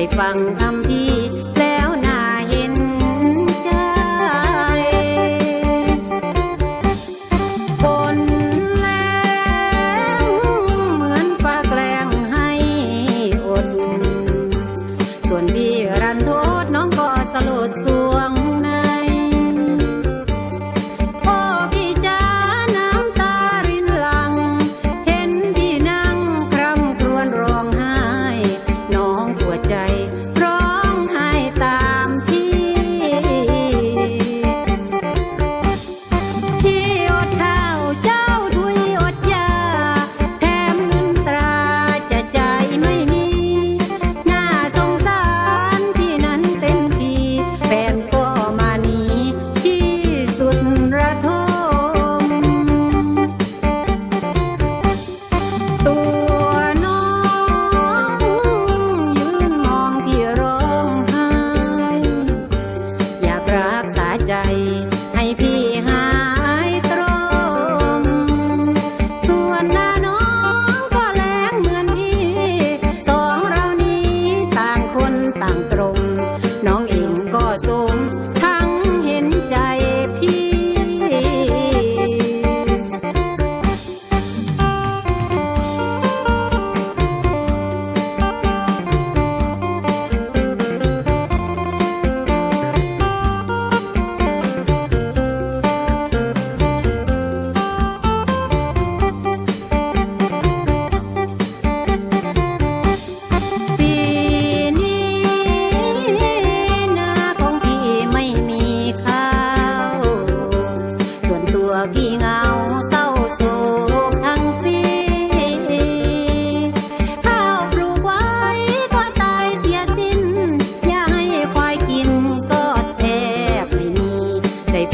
ได้ฟังคำพี่แล้วน่าเห็นใจฝนแรงเหมือนฟ้าแกลงให้อด ส่วนพี่รันโทษน้องก็สลดสวง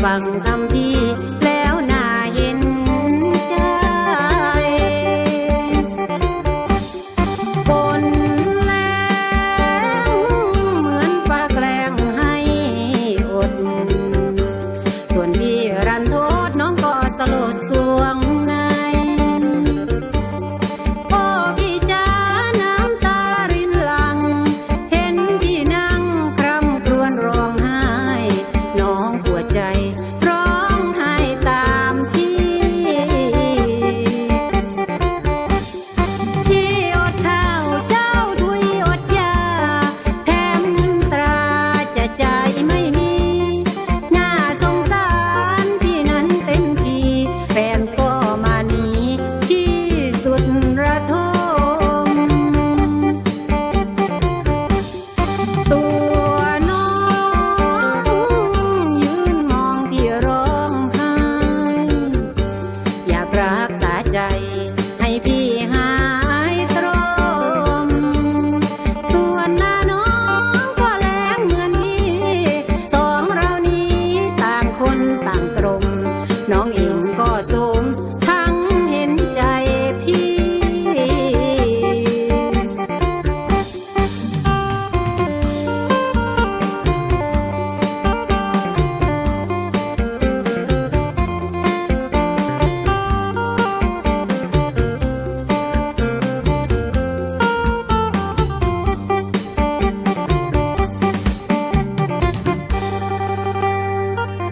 ฟังคำพี่